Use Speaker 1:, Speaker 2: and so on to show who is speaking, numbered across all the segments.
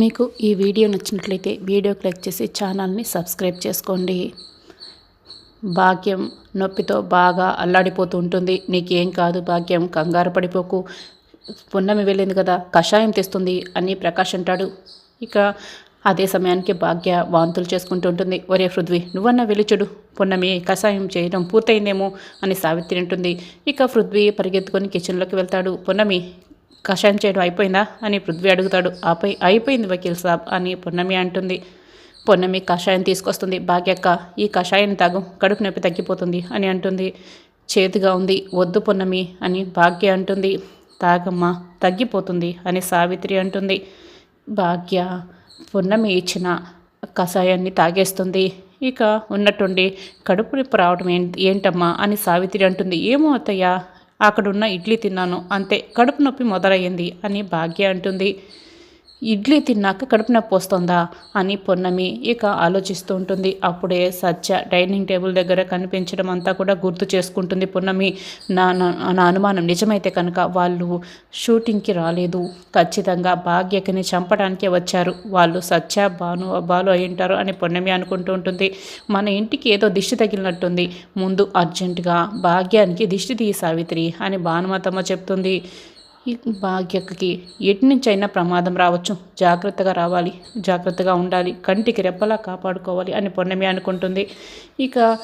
Speaker 1: మీకు ఈ వీడియో నచ్చినట్లయితే వీడియో క్లిక్ చేసి ఛానల్ని సబ్స్క్రైబ్ చేసుకోండి. భాగ్యం నొప్పితో బాగా అల్లాడిపోతూ ఉంటుంది. నీకేం కాదు భాగ్యం కంగారు పడిపోకు. పున్నమి వెళ్ళింది కదా కషాయం తెస్తుంది అని ప్రకాష్ అంటాడు. ఇక అదే సమయానికి భాగ్య వాంతులు చేసుకుంటూ ఉంటుంది. ఒరే పృథ్వీ నువ్వన్నా వెలుచుడు పున్నమి కషాయం చేయడం పూర్తయిందేమో అని సావిత్రి అంటుంది. ఇక పృథ్వీ పరిగెత్తుకొని కిచెన్లోకి వెళ్తాడు. పున్నమి కషాయం చేయడం అయిపోయిందా అని పృథ్వీ అడుగుతాడు. ఆపై అయిపోయింది వకీల్ సాబ్ అని పొన్నమి అంటుంది. పొన్నమి కషాయం తీసుకొస్తుంది. భాగ్యక్క ఈ కషాయం తాగు కడుపు నొప్పి తగ్గిపోతుంది అని అంటుంది. చేతిగా ఉంది. వద్దు పొన్నమి అని భాగ్య అంటుంది. తాగమ్మా తగ్గిపోతుంది అని సావిత్రి అంటుంది. భాగ్య పున్నమి ఇచ్చిన కషాయాన్ని తాగేస్తుంది. ఇక ఉన్నట్టుండి కడుపు నొప్పి రావడం ఏంటమ్మా అని సావిత్రి అంటుంది. ఏమో అత్తయ్య అక్కడున్న ఇడ్లీ తిన్నాను అంతే. కడుపు నొప్పి మొదలయ్యింది అని భాగ్య అంటుంది. ఇడ్లీ తిన్నాక కడుపు నొప్పి వస్తుందా అని పొన్నమి ఇక ఆలోచిస్తూ ఉంటుంది. అప్పుడే సత్య డైనింగ్ టేబుల్ దగ్గర కనిపించడం అంతా కూడా గుర్తు చేసుకుంటుంది పొన్నమి. నా నా అనుమానం నిజమైతే కనుక వాళ్ళు షూటింగ్కి రాలేదు. ఖచ్చితంగా భాగ్యకిని చంపడానికే వచ్చారు. వాళ్ళు సత్య బాను బాలు అయి ఉంటారు అని పొన్నమి అనుకుంటూ ఉంటుంది. మన ఇంటికి ఏదో దిష్టి తగిలినట్టుంది. ముందు అర్జెంటుగా భాగ్యానికి దిష్టి తీ సావిత్రి అని భానుమతమ్మ చెప్తుంది. భాగ్యకి ఎటు నుంచి అయినా ప్రమాదం రావచ్చు. జాగ్రత్తగా రావాలి. జాగ్రత్తగా ఉండాలి. కంటికి రెప్పలా కాపాడుకోవాలి అని పొన్నమి అనుకుంటుంది. ఇక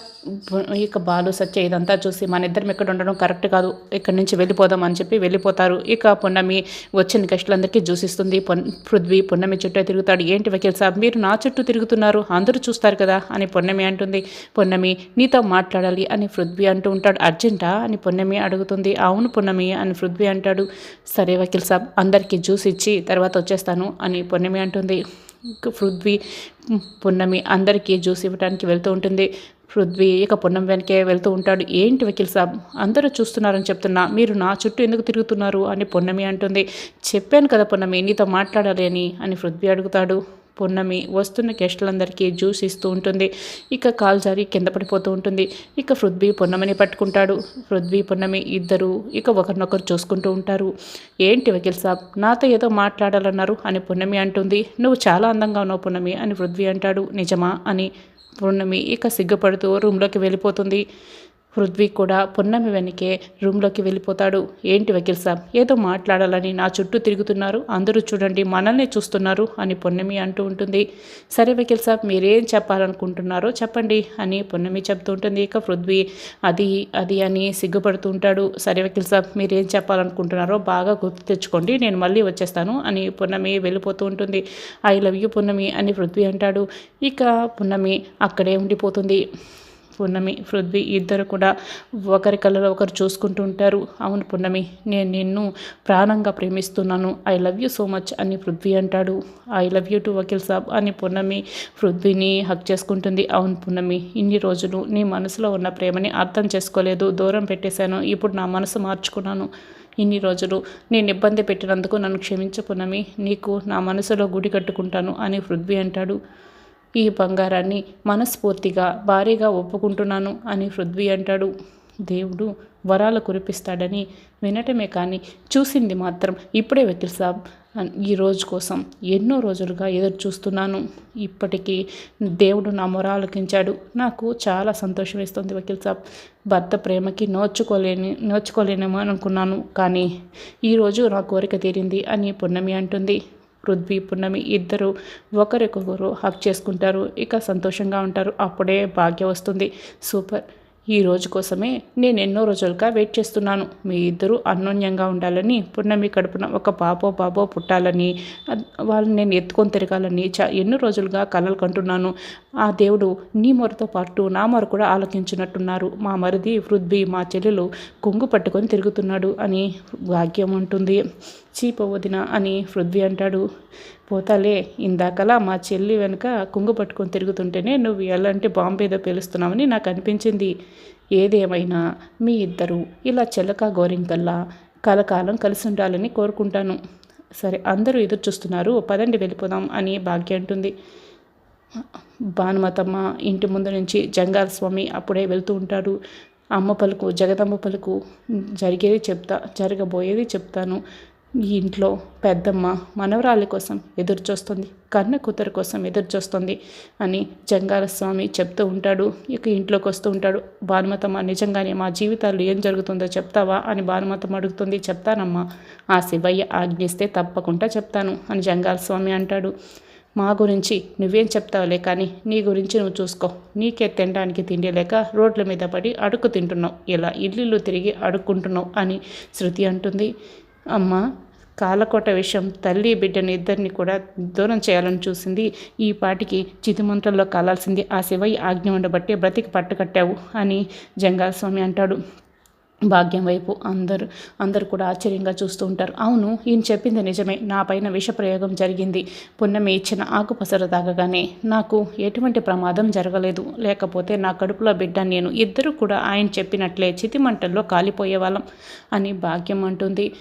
Speaker 1: ఇక బాలు సత్య ఇదంతా చూసి మన ఇద్దరం ఎక్కడ ఉండడం కరెక్ట్ కాదు. ఇక్కడి నుంచి వెళ్ళిపోదాం అని చెప్పి వెళ్ళిపోతారు. ఇక పొన్నమి వచ్చిన గెస్టులందరికీ చూసిస్తుంది పొన్ పృథ్వీ పొన్నమి చుట్టూ తిరుగుతాడు. ఏంటి వకీల్ సాబ్? మీరు నా చుట్టూ తిరుగుతున్నారు. అందరూ చూస్తారు కదా అని పొన్నమి అంటుంది. పొన్నమి నీతో మాట్లాడాలి అని పృథ్వీ అంటూ ఉంటాడు. అర్జెంటా? అని పొన్నమి అడుగుతుంది. అవును పొన్నమి అని పృథ్వీ అంటాడు. సరే వకీల్ సాబ్ అందరికీ జ్యూస్ ఇచ్చి తర్వాత వచ్చేస్తాను అని పొన్నమి అంటుంది. పృథ్వీ పున్నమి అందరికీ జ్యూస్ ఇవ్వడానికి వెళ్తూ ఉంటుంది. పృథ్వీ ఇక పున్నం వెనకే వెళ్తూ ఉంటాడు. ఏంటి వకీల్ సాబ్ అందరూ చూస్తున్నారని చెప్తున్నా మీరు నా చుట్టూ ఎందుకు తిరుగుతున్నారు అని పున్నమి అంటుంది. చెప్పాను కదా పున్నమి నీతో మాట్లాడాలి అని అని పృథ్వీ అడుగుతాడు. పున్నమి వస్తున్న గెస్టులందరికీ జ్యూస్ ఇస్తూ ఉంటుంది. ఇక కాల్ జారి కింద పడిపోతూ ఉంటుంది. ఇక పృథ్వీ పున్నమిని పట్టుకుంటాడు. పృథ్వీ పున్నమి ఇద్దరు ఇక ఒకరినొకరు చూసుకుంటూ ఉంటారు. ఏంటి వకీల్ సాబ్? నాతో ఏదో మాట్లాడాలన్నారు అని పున్నమి అంటుంది. నువ్వు చాలా అందంగా ఉన్నావు పున్నమి అని పృథ్వీ అంటాడు. నిజమా అని పున్నమి ఇక సిగ్గుపడుతూ రూమ్లోకి వెళ్ళిపోతుంది. పృథ్వీ కూడా పొన్నమి వెనకే రూమ్లోకి వెళ్ళిపోతాడు. ఏంటి వకీల్ సాబ్? ఏదో మాట్లాడాలని నా చుట్టూ తిరుగుతున్నారు. అందరూ చూడండి మనల్ని చూస్తున్నారు అని పొన్నమి అంటూ ఉంటుంది. సరే వకీల్ సాబ్ మీరేం చెప్పాలనుకుంటున్నారో చెప్పండి అని పొన్నమి చెప్తూ ఉంటుంది. ఇక పృథ్వీ అది అది అని సిగ్గుపడుతూ ఉంటాడు. సరే వకీల్ సాబ్ మీరేం చెప్పాలనుకుంటున్నారో బాగా గుర్తు తెచ్చుకోండి నేను మళ్ళీ వచ్చేస్తాను అని పొన్నమి వెళ్ళిపోతూ ఉంటుంది. ఐ లవ్ యూ పున్నమి అని పృథ్వీ అంటాడు. ఇక పున్నమి అక్కడే ఉండిపోతుంది. పున్నమి పృథ్వీ ఇద్దరు కూడా ఒకరి కళ్ళలో ఒకరు చూసుకుంటూ ఉంటారు. అవును పున్నమి నేను నిన్ను ప్రాణంగా ప్రేమిస్తున్నాను. I love you so much అని పృథ్వీ అంటాడు. I love you too Vakeel Saab అని పున్నమి పృథ్వీని హక్ చేసుకుంటుంది. అవును పున్నమి ఇన్ని రోజులు నీ మనసులో ఉన్న ప్రేమని అర్థం చేసుకోలేదు. దూరం పెట్టేశాను. ఇప్పుడు నా మనసు మార్చుకున్నాను. ఇన్ని రోజులు నేను ఇబ్బంది పెట్టినందుకు నన్ను క్షమించుకున్నమి నీకు నా మనసులో గుడి కట్టుకుంటాను అని పృథ్వీ అంటాడు. ఈ బంగారాన్ని మనస్ఫూర్తిగా భారీగా ఒప్పుకుంటున్నాను అని పృథ్వీ అంటాడు. దేవుడు వరాలు కురిపిస్తాడని వినటమే కానీ చూసింది మాత్రం ఇప్పుడే వకీల్ సాబ్ ఈ రోజు కోసం ఎన్నో రోజులుగా ఎదురు చూస్తున్నాను. ఇప్పటికీ దేవుడు నా మొర ఆలకించాడు. నాకు చాలా సంతోషం వేస్తుంది వకీల్ సాబ్. భర్త ప్రేమకి నోచుకోలేని నోచుకోలేనేమో అనుకున్నాను. కానీ ఈరోజు నా కోరిక తీరింది అని పున్నమి అంటుంది. పృథ్వీ పున్నమి ఇద్దరు ఒకరికొకరు హక్ చేసుకుంటారు. ఇక సంతోషంగా ఉంటారు. అప్పుడే భాగ్య వస్తుంది. సూపర్. ఈ రోజు కోసమే నేను ఎన్నో రోజులుగా వెయిట్ చేస్తున్నాను. మీ ఇద్దరు అన్యోన్యంగా ఉండాలని పున్నమి కడుపున ఒక పాపో బాబో పుట్టాలని వాళ్ళని నేను ఎత్తుకొని తిరగాలని చా ఎన్నో రోజులుగా కలలు కంటున్నాను. ఆ దేవుడు నీ మొరతో పాటు నా మొర కూడా ఆలోకించినట్టున్నారు మా మరిది పృథ్వీ మా చెల్లెలు కొంగు పట్టుకొని తిరుగుతున్నాడు అని భాగ్యం ఉంటుంది. చీపవదిన అని పృథ్వీ అంటాడు. పోతాలే ఇందాకలా మా చెల్లి వెనుక కుంగు పట్టుకొని తిరుగుతుంటేనే నువ్వు ఎలాంటి బాంబేదో పేలుస్తున్నావని నాకు అనిపించింది. ఏదేమైనా మీ ఇద్దరు ఇలా చెలక గోరింకల్లా కలకాలం కలిసి ఉండాలని కోరుకుంటాను. సరే అందరూ ఎదురు చూస్తున్నారు పదండి వెళ్ళిపోదాం అని భాగ్య అంటుంది. భానుమతమ్మ ఇంటి ముందు నుంచి జంగాల స్వామి అప్పుడే వెళ్తూ ఉంటాడు. అమ్మ పలుకు జగదమ్మ పలుకు జరిగేది చెప్తా జరగబోయేది చెప్తాను. ఈ ఇంట్లో పెద్దమ్మ మనవరాలి కోసం ఎదురు చూస్తుంది కన్న కూతురు కోసం ఎదురు చూస్తుంది అని జంగాల స్వామి చెప్తూ ఉంటాడు. ఇక ఇంట్లోకి వస్తూ ఉంటాడు. భానుమతమ్మ నిజంగానే మా జీవితాల్లో ఏం జరుగుతుందో చెప్తావా? అని భానుమతమ్మ అడుగుతుంది. చెప్తానమ్మా ఆ శివయ్య ఆజ్ఞిస్తే తప్పకుండా చెప్తాను అని జంగాల స్వామి అంటాడు. మా గురించి నువ్వేం చెప్తావులే కానీ నీ గురించి నువ్వు చూసుకో. నీకే తినడానికి తిండి లేక రోడ్ల మీద పడి అడుక్కు తింటున్నావు. ఇలా ఇల్లు తిరిగి అడుక్కుంటున్నావు అని శృతి అంటుంది. అమ్మ కాలకోట విషయం తల్లి బిడ్డని ఇద్దరిని కూడా దూరం చేయాలని చూసింది. ఈ పాటికి చితిమంత్రంలో కాలాల్సింది ఆ శివయ్య ఆజ్ఞ ఉండబట్టే బ్రతికి పట్టుకట్టావు అని జంగాల స్వామి అంటాడు. భాగ్యం వైపు అందరు అందరు కూడా ఆశ్చర్యంగా చూస్తూ ఉంటారు. అవును ఈయన చెప్పింది నిజమే. నా పైన విషప్రయోగం జరిగింది. పున్నమి ఇచ్చిన ఆకుపసర తాగగానే నాకు ఎటువంటి ప్రమాదం జరగలేదు. లేకపోతే నా కడుపులో బిడ్డ నేను ఇద్దరు కూడా ఆయన చెప్పినట్లే చితిమంటల్లో కాలిపోయేవాళ్ళం అని భాగ్యం అంటుంది.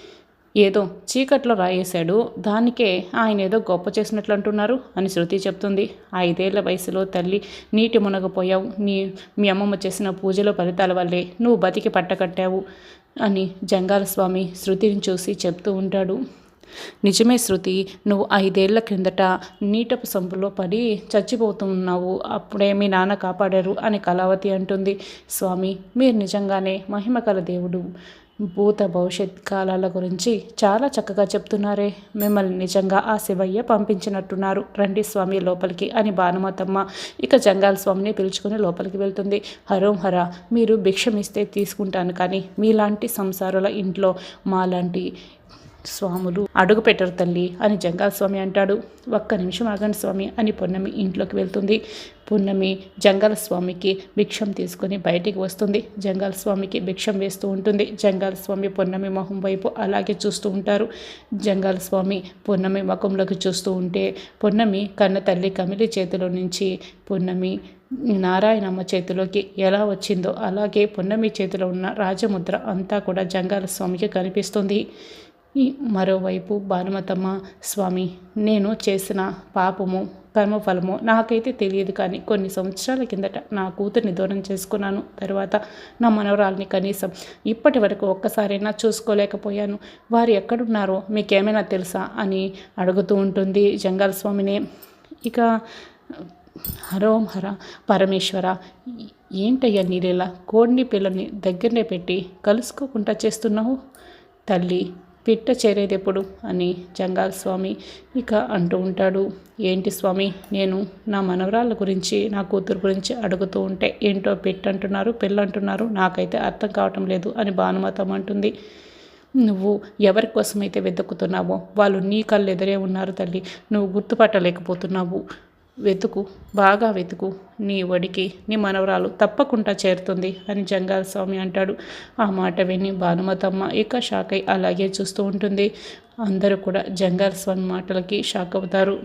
Speaker 1: ఏదో చీకట్లో రాయేశాడు. దానికే ఆయన ఏదో గొప్ప చేసినట్లు అంటున్నారు అని శృతి చెప్తుంది. ఐదేళ్ళ వయసులో తల్లి నీటి మునగపోయావు. నీ మీ అమ్మమ్మ చేసిన పూజల ఫలితాల వల్లే నువ్వు బతికి పట్టకట్టావు అని జంగాల స్వామి శృతిని చూసి చెప్తూ ఉంటాడు. నిజమే శృతి నువ్వు ఐదేళ్ళ క్రిందట నీటపు సంపులో పడి చచ్చిపోతున్నావు. అప్పుడే మీ నాన్న కాపాడారు అని కళావతి అంటుంది. స్వామి మీరు నిజంగానే మహిమకల దేవుడు. భూత భవిష్యత్ కాలాల గురించి చాలా చక్కగా చెప్తున్నారే. మిమ్మల్ని నిజంగా ఆ శివయ్య పంపించినట్టున్నారు. రండి స్వామి లోపలికి అని భానుమతమ్మ ఇక జంగాల స్వామిని పిలుచుకుని లోపలికి వెళ్తుంది. హరోం హర మీరు భిక్షమిస్తే తీసుకుంటాను కానీ మీలాంటి సంసారుల ఇంట్లో మాలాంటి స్వాములు అడుగు పెట్టరు తల్లి అని జంగాల స్వామి అంటాడు. ఒక్క నిమిషం ఆగండి స్వామి అని పొన్నమి ఇంట్లోకి వెళ్తుంది. పున్నమి జంగాల స్వామికి భిక్షం తీసుకొని బయటికి వస్తుంది. జంగాల స్వామికి భిక్షం వేస్తూ ఉంటుంది. జంగాల స్వామి పొన్నమి మొహం వైపు అలాగే చూస్తూ ఉంటారు. జంగాల స్వామి పొన్నమి ముఖంలోకి చూస్తూ ఉంటే పొన్నమి కన్న తల్లి కమిలి చేతిలో నుంచి పున్నమి నారాయణమ్మ చేతిలోకి ఎలా వచ్చిందో అలాగే పొన్నమి చేతిలో ఉన్న రాజముద్ర అంతా కూడా జంగాల స్వామికి కనిపిస్తుంది. మరోవైపు భానుమతమ్మ స్వామి నేను చేసిన పాపము కర్మఫలము నాకైతే తెలియదు కానీ కొన్ని సంవత్సరాల కిందట నా కూతుర్ని దూరం చేసుకున్నాను. తర్వాత నా మనవరాల్ని కనీసం ఇప్పటి వరకు ఒక్కసారైనా చూసుకోలేకపోయాను. వారు ఎక్కడున్నారో మీకేమైనా తెలుసా అని అడుగుతూ ఉంటుంది జంగాల స్వామిని. ఇక హరోం హర పరమేశ్వర ఏంటయ్యా నీరేలా కోడిని పిల్లని దగ్గరనే పెట్టి కలుసుకోకుండా చేస్తున్నావు? తల్లి పిట్ట చేరేదెప్పుడు? అని జంగాల స్వామి ఇక అంటూ ఉంటాడు. ఏంటి స్వామి నేను నా మనవరాళ్ళ గురించి నా కూతురు గురించి అడుగుతూ ఉంటే ఏంటో పిట్ట అంటున్నారు అంటున్నారు నాకైతే అర్థం కావటం లేదు అని భానుమతం అంటుంది. నువ్వు ఎవరి కోసమైతే వెతుకుతున్నావో వాళ్ళు నీ కళ్ళు ఎదురే ఉన్నారు తల్లి. నువ్వు గుర్తుపట్టలేకపోతున్నావు. వెతుకు బాగా వెతుకు. నీ ఒడికి నీ మనవరాలు తప్పకుండా చేరుతుంది అని జంగాల స్వామి అంటాడు. ఆ మాట విని భానుమతమ్మ ఇక షాక్ అయి అలాగే చూస్తూ ఉంటుంది. అందరూ కూడా జంగాల స్వామి మాటలకి షాక్ అవుతారు